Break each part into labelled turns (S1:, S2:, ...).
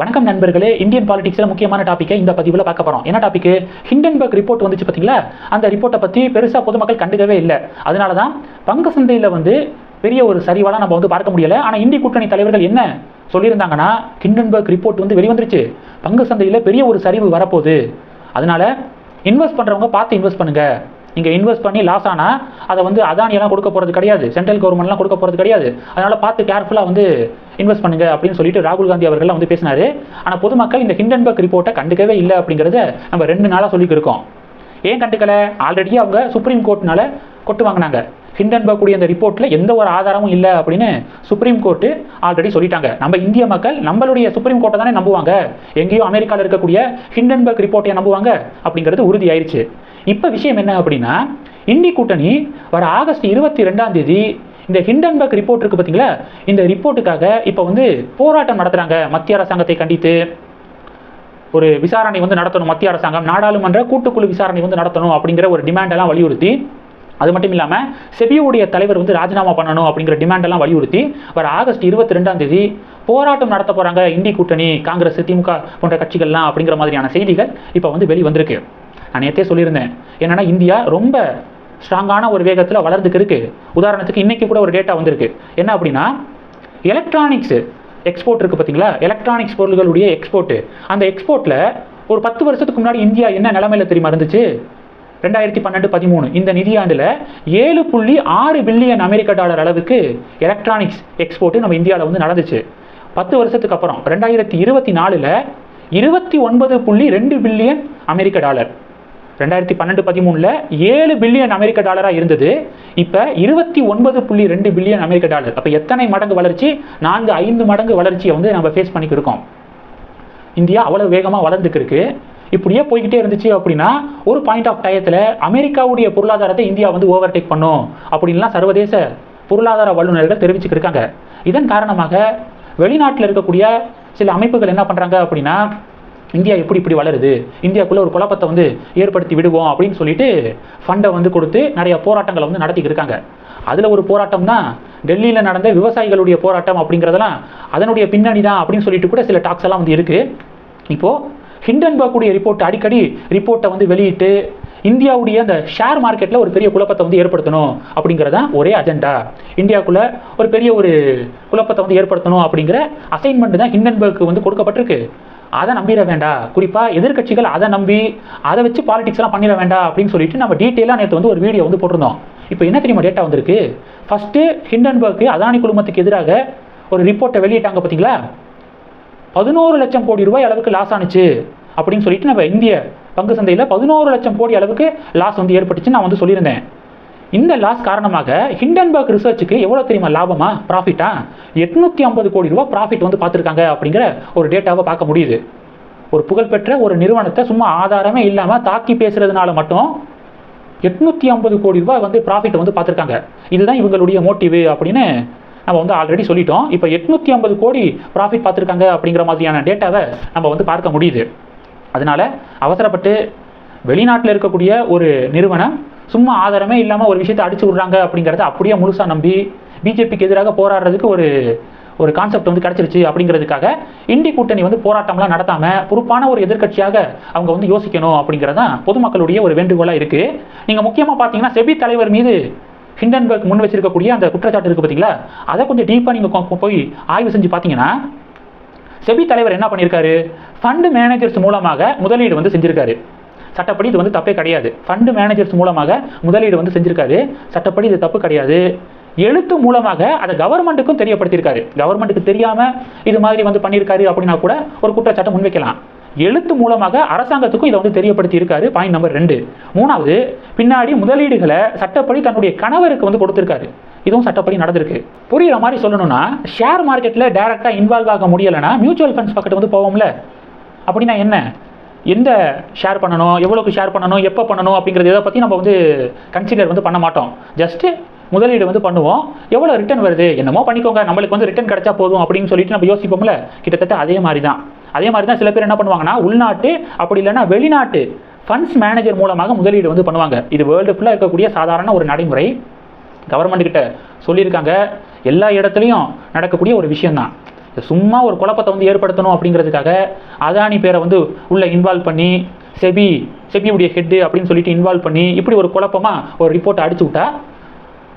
S1: வணக்கம் நண்பர்களே இந்தியன் பாலிடிக்ஸில் முக்கியமான டாப்பிக்கை இந்த பதிவில் பார்க்க போகிறோம் என்ன டாபிக் ஹிண்டன்பர்க் ரிப்போர்ட் வந்துச்சு பார்த்தீங்களா அந்த ரிப்போர்ட்டை பற்றி பெருசாக பொதுமக்கள் கண்டுக்கவே இல்லை. அதனால தான் பங்கு சந்தையில் வந்து பெரிய ஒரு சரிவாலாம் நம்ம வந்து பார்க்க முடியலை. ஆனால் இந்திய கூட்டணி தலைவர்கள் என்ன சொல்லியிருந்தாங்கன்னா ஹிண்டன்பர்க் ரிப்போர்ட் வந்து வெளிவந்துருச்சு. பங்கு சந்தையில் பெரிய ஒரு சரிவு வரப்போகுது. அதனால இன்வெஸ்ட் பண்ணுறவங்க பார்த்து இன்வெஸ்ட் பண்ணுங்கள் நீங்கள் இன்வெஸ்ட் பண்ணி லாஸ் ஆனால் அதை வந்து அதானியெல்லாம் கொடுக்க போகிறது கிடையாது. சென்ட்ரல் கவர்மெண்ட்லாம் கொடுக்க போகிறது கிடையாது. அதனால் பார்த்து கேர்ஃபுல்லாக வந்து இன்வெஸ்ட் பண்ணுங்க அப்படின்னு சொல்லிட்டு ராகுல் காந்தி அவர்கள்லாம் வந்து பேசினார். ஆனால் பொதுமக்கள் இந்த ஹிண்டன்பர்க் ரிப்போர்ட்டை கண்டுக்கவே இல்லை அப்படிங்கிறத நம்ம ரெண்டு நாளாக சொல்லிக்கிருக்கோம் ஏன் கண்டுக்கலை? ஆல்ரெடி அவங்க சுப்ரீம் கோர்ட்னால கொட்டு வாங்கினாங்க. ஹிண்டன்பர்க் கூடிய அந்த ரிப்போர்ட்டில் எந்த ஒரு ஆதாரமும் இல்லை அப்படின்னு சுப்ரீம் கோர்ட்டு ஆல்ரெடி சொல்லிட்டாங்க. நம்ம இந்திய மக்கள் நம்மளுடைய சுப்ரீம் கோர்ட்டை தானே நம்புவாங்க. எங்கேயோ அமெரிக்காவில் இருக்கக்கூடிய ஹிண்டன்பர்க் ரிப்போர்ட்டை நம்புவாங்க அப்படிங்கிறது உறுதி இப்போ விஷயம் என்ன அப்படின்னா இந்தி கூட்டணி வர ஆகஸ்ட் இருபத்தி ரெண்டாம் தேதி இந்த ஹிண்டன்பர்க் ரிப்போர்ட் இருக்கு பார்த்தீங்களா இந்த ரிப்போர்ட்டுக்காக இப்போ வந்து போராட்டம் நடத்துகிறாங்க மத்திய அரசாங்கத்தை கண்டித்து. ஒரு விசாரணை வந்து நடத்தணும் மத்திய அரசாங்கம். நாடாளுமன்ற கூட்டுக்குழு விசாரணை வந்து நடத்தணும் அப்படிங்கிற ஒரு டிமாண்டெல்லாம் வலியுறுத்தி அது மட்டும் இல்லாமல் செபியுடைய தலைவர் வந்து ராஜினாமா பண்ணணும் அப்படிங்கிற டிமாண்டெல்லாம் வலியுறுத்தி வர ஆகஸ்ட் இருபத்தி ரெண்டாம் தேதி போராட்டம் நடத்த போகிறாங்க இந்தி கூட்டணி காங்கிரஸ் திமுக போன்ற கட்சிகள்லாம் அப்படிங்கிற மாதிரியான செய்திகள் இப்போ வந்து வெளி வந்திருக்கு நான் நேற்றே சொல்லியிருந்தேன். என்னென்னா இந்தியா ரொம்ப ஸ்ட்ராங்கான ஒரு வேகத்தில் வளர்ந்துக்கு இருக்குது உதாரணத்துக்கு இன்றைக்கி கூட ஒரு டேட்டா வந்திருக்கு. என்ன அப்படின்னா எலக்ட்ரானிக்ஸு எக்ஸ்போர்ட் இருக்குது பார்த்தீங்களா எலக்ட்ரானிக்ஸ் பொருள்களுடைய எக்ஸ்போர்ட்டு அந்த எக்ஸ்போர்ட்டில் ஒரு பத்து வருஷத்துக்கு முன்னாடி இந்தியா என்ன நிலமையில தெரியுமா இருந்துச்சு? ரெண்டாயிரத்தி பன்னெண்டு பதிமூணு. இந்த நிதியாண்டில் ஏழு புள்ளி ஆறு பில்லியன் அமெரிக்க டாலர் அளவுக்கு எலக்ட்ரானிக்ஸ் எக்ஸ்போர்ட்டு நம்ம இந்தியாவில் வந்து நடந்துச்சு. பத்து வருஷத்துக்கு அப்புறம் ரெண்டாயிரத்தி இருபத்தி நாலில் இருபத்தி ஒன்பது புள்ளி ரெண்டு பில்லியன் அமெரிக்க டாலர். ரெண்டாயிரத்தி பன்னெண்டு பதிமூணில் ஏழு பில்லியன் அமெரிக்க டாலராக இருந்தது. இப்போ இருபத்தி ஒன்பது புள்ளி ரெண்டு பில்லியன் அமெரிக்க டாலர். அப்போ எத்தனை மடங்கு வளர்ச்சி? நான்கு ஐந்து மடங்கு வளர்ச்சியை வந்து நம்ம ஃபேஸ் பண்ணிக்கிருக்கோம் இந்தியா அவ்வளோ வேகமாக வளர்ந்துக்கிருக்கு இப்படியே போய்கிட்டே இருந்துச்சு அப்படின்னா ஒரு பாயிண்ட் ஆஃப் டயத்தில் அமெரிக்காவுடைய பொருளாதாரத்தை இந்தியா வந்து ஓவர்டேக் பண்ணும். அப்படின்லாம் சர்வதேச பொருளாதார வல்லுநர்கள் தெரிவிச்சுக்கிட்டு இருக்காங்க. இதன் காரணமாக வெளிநாட்டில் இருக்கக்கூடிய சில அமைப்புகள் என்ன பண்ணுறாங்க அப்படின்னா இந்தியா எப்படி இப்படி வளருது? இந்தியாக்குள்ளே ஒரு குழப்பத்தை வந்து ஏற்படுத்தி விடுவோம் அப்படின்னு சொல்லிட்டு ஃபண்டை வந்து கொடுத்து நிறைய போராட்டங்களை வந்து நடத்திக்கிட்டு இருக்காங்க. அதில் ஒரு போராட்டம் தான் டெல்லியில் நடந்த விவசாயிகளுடைய போராட்டம் அப்படிங்கிறதெல்லாம் அதனுடைய பின்னணி தான் அப்படின்னு சொல்லிட்டு கூட சில டாக்ஸ் எல்லாம் வந்து இருக்குது இப்போது ஹிண்டன்பர்க்குடைய ரிப்போர்ட் அடிக்கடி ரிப்போர்ட்டை வந்து வெளியிட்டு இந்தியாவுடைய அந்த ஷேர் மார்க்கெட்டில் ஒரு பெரிய குழப்பத்தை வந்து ஏற்படுத்தணும் அப்படிங்கிறதான் ஒரே அஜெண்டா இந்தியாவுக்குள்ள ஒரு பெரிய ஒரு குழப்பத்தை வந்து ஏற்படுத்தணும் அப்படிங்கிற அசைன்மெண்ட் தான் ஹிண்டன்பர்க்கு வந்து கொடுக்கப்பட்டிருக்கு. அதை நம்பிட வேண்டாம் குறிப்பாக எதிர்க்கட்சிகள் அதை நம்பி அதை வச்சு பாலிடிக்ஸ்லாம் பண்ணிட வேண்டாம் அப்படின்னு சொல்லிட்டு நம்ம டீட்டெயிலாக நேற்று வந்து ஒரு வீடியோ வந்து போட்டிருந்தோம். இப்போ என்ன தெரியுமா டேட்டா வந்திருக்கு? ஃபஸ்ட்டு ஹிண்டன்பர்க்கு அதானி குழுமத்துக்கு எதிராக ஒரு ரிப்போர்ட்டை வெளியிட்டாங்க பார்த்தீங்களா? பதினோரு லட்சம் கோடி ரூபாய் அளவுக்கு லாஸ் ஆனுச்சு அப்படின்னு சொல்லிட்டு நம்ம இந்திய பங்கு சந்தையில் பதினோரு லட்சம் கோடி அளவுக்கு லாஸ் வந்து ஏற்பட்டுச்சுன்னு நான் வந்து சொல்லியிருந்தேன். இந்த லாஸ் காரணமாக ஹிண்டன்பர்க் ரிசர்ச்சுக்கு எவ்வளோ தெரியுமா? லாபமா? ப்ராஃபிட்டா எட்நூற்றி ஐம்பது கோடி ரூபா ப்ராஃபிட் வந்து பார்த்துருக்காங்க அப்படிங்கிற ஒரு டேட்டாவை பார்க்க முடியுது. ஒரு புகழ்பெற்ற ஒரு நிறுவனத்தை சும்மா ஆதாரமே இல்லாமல் தாக்கி பேசுறதுனால மட்டும் எட்நூற்றி ஐம்பது கோடி ரூபாய் வந்து ப்ராஃபிட் வந்து பார்த்துருக்காங்க. இதுதான் இவங்களுடைய மோட்டிவ் அப்படின்னு நம்ம வந்து ஆல்ரெடி சொல்லிட்டோம். இப்போ எட்நூற்றி ஐம்பது கோடி ப்ராஃபிட் பார்த்துருக்காங்க அப்படிங்கிற மாதிரியான டேட்டாவை நம்ம வந்து பார்க்க முடியுது. அதனால அவசரப்பட்டு வெளிநாட்டில் இருக்கக்கூடிய ஒரு நிறுவனம் சும்மா ஆதாரமே இல்லாமல் ஒரு விஷயத்தை அடிச்சு விட்றாங்க அப்படிங்கிறத அப்படியே முழுசாக நம்பி பிஜேபிக்கு எதிராக போராடுறதுக்கு ஒரு ஒரு கான்செப்ட் வந்து கிடச்சிருச்சு அப்படிங்கிறதுக்காக இந்தி கூட்டணி வந்து போராட்டம்லாம் நடத்தாமல் பொறுப்பான ஒரு எதிர்க்கட்சியாக அவங்க வந்து யோசிக்கணும் அப்படிங்கிறது தான் பொதுமக்களுடைய ஒரு வேண்டுகோளாக இருக்குது நீங்கள் முக்கியமாக பார்த்தீங்கன்னா செபி தலைவர் மீது ஹிண்டன்பர்க் முன் வச்சிருக்கக்கூடிய அந்த குற்றச்சாட்டு இருக்குது பார்த்தீங்களா அதை கொஞ்சம் டீப்பாக நீங்கள் போய் ஆய்வு செஞ்சு பார்த்தீங்கன்னா செபி தலைவர் என்ன பண்ணியிருக்காரு ஃபண்டு மேனேஜர்ஸ் மூலமாக முதலீடு வந்து செஞ்சுருக்காரு. சட்டப்படி இது வந்து தப்பே கிடையாது. ஃபண்டு மேனேஜர்ஸ் மூலமாக முதலீடு வந்து செஞ்சிருக்காரு. சட்டப்படி இது தப்பு கிடையாது. எழுத்து மூலமாக அதை கவர்மெண்ட்டுக்கும் தெரியப்படுத்தியிருக்காரு. கவர்மெண்ட்டுக்கு தெரியாமல் இது மாதிரி வந்து பண்ணியிருக்காரு அப்படின்னா கூட ஒரு குற்றச்சாட்டை முன்வைக்கலாம். எழுத்து மூலமாக அரசாங்கத்துக்கும் இதை வந்து தெரியப்படுத்தி இருக்காரு பாயிண்ட் நம்பர் ரெண்டு. மூணாவது பின்னாடி முதலீடுகளை சட்டப்படி தன்னுடைய கணவருக்கு வந்து கொடுத்துருக்காரு. இதுவும் சட்டப்படி நடந்திருக்கு. புரியுற மாதிரி சொல்லணும்னா ஷேர் மார்க்கெட்டில் டைரெக்டாக இன்வால்வ் ஆக முடியலைன்னா மியூச்சுவல் ஃபண்ட்ஸ் பக்கத்து வந்து போவோம்ல. அப்படின்னா என்ன? எந்த ஷேர் பண்ணணும் எவ்வளோக்கு ஷேர் பண்ணணும் எப்போ பண்ணணும் அப்படிங்கிறது இதை பற்றி நம்ம வந்து கன்சிடர் வந்து பண்ண மாட்டோம். ஜஸ்ட்டு முதலீடு வந்து பண்ணுவோம். எவ்வளோ ரிட்டர்ன் வருது? என்னமோ பண்ணிக்கோங்க. நம்மளுக்கு வந்து ரிட்டர்ன் கிடச்சா போதும் அப்படின்னு சொல்லிட்டு நம்ம யோசிப்போம்ல. கிட்டத்தட்ட அதே மாதிரி தான் அதே மாதிரி தான் சில பேர் என்ன பண்ணுவாங்கன்னா உள்நாட்டு அப்படி இல்லைன்னா வெளிநாட்டு ஃபண்ட்ஸ் மேனேஜர் மூலமாக முதலீடு வந்து பண்ணுவாங்க. இது வேர்ல்டு ஃபுல்லாக இருக்கக்கூடிய சாதாரண ஒரு நடைமுறை. கவர்மெண்ட் கிட்ட சொல்லியிருக்காங்க. எல்லா இடத்துலையும் நடக்கக்கூடிய ஒரு விஷயம்தான். சும்மா ஒரு குழப்பத்தை வந்து ஏற்படுத்தணும் அப்படிங்கிறதுக்காக அதானி பேரை வந்து உள்ளே இன்வால்வ் பண்ணி செபி செபியுடைய ஹெட்டு அப்படின்னு சொல்லிட்டு இன்வால்வ் பண்ணி இப்படி ஒரு குழப்பமாக ஒரு ரிப்போர்ட்டை அடிச்சு விட்டா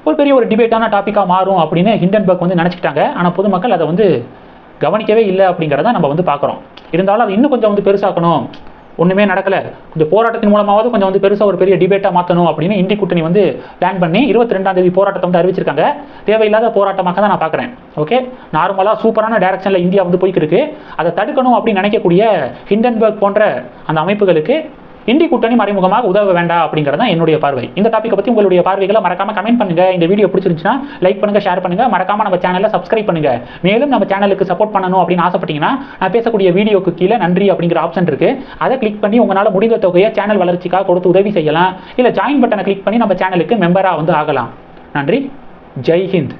S1: ஒரு பெரிய ஒரு டிபேட்டான டாப்பிக்காக மாறும் அப்படின்னு ஹிண்டன்பர்க் வந்து நினச்சிக்கிட்டாங்க. ஆனால் பொதுமக்கள் அதை வந்து கவனிக்கவே இல்லை அப்படிங்கிறத நம்ம வந்து பார்க்குறோம். இருந்தாலும் அது இன்னும் கொஞ்சம் வந்து பெருசாக்கணும். ஒன்றுமே நடக்கலை. கொஞ்சம் போராட்டத்தின் மூலமாவது கொஞ்சம் வந்து பெருசாக ஒரு பெரிய டிபேட்டாக மாற்றணும் அப்படின்னு இந்தி கூட்டணி வந்து பிளான் பண்ணி இருபத்தி ரெண்டாம் தேதி போராட்டத்தை வந்து அறிவிச்சிருக்காங்க. தேவையில்லாத போராட்டமாக தான் நான் பார்க்குறேன். ஓகே நார்மலாக சூப்பரான டைரக்ஷனில் இந்தியா வந்து போய்க்கு இருக்கு அதை தடுக்கணும் அப்படின்னு நினைக்கக்கூடிய ஹிண்டன்பர்க் போன்ற அந்த அமைப்புகளுக்கு இந்தி கூட்டணி மறைமுகமாக உதவ வேண்டாம் அப்படிங்கிறது தான் என்னுடைய பார்வை. இந்த டாப்பிக்கை பற்றி உங்களுடைய பார்வைகளை மறக்காம கமெண்ட் பண்ணுங்க. இந்த வீடியோ பிடிச்சிருந்துச்சுன்னா லைக் பண்ணுங்க ஷேர் பண்ணுங்க. மறக்காம நம்ம சேனலை சப்ஸ்கிரைப் பண்ணுங்க. மேலும் நம்ம சேனலுக்கு சப்போர்ட் பண்ணணும் அப்படின்னு ஆசைப்பட்டீங்கன்னா நான் பேசக்கூடிய வீடியோக்கு கீழே நன்றி அப்படிங்கிற ஆப்ஷன் இருக்கு. அதை கிளிக் பண்ணி உங்களால் முடிந்த தொகையை சேனல் வளர்ச்சிக்காக கொடுத்து உதவி செய்யலாம். இல்லை ஜாயின் பட்டனை கிளிக் பண்ணி நம்ம சேனலுக்கு மெம்பராக வந்து ஆகலாம். நன்றி. ஜெய்ஹிந்த்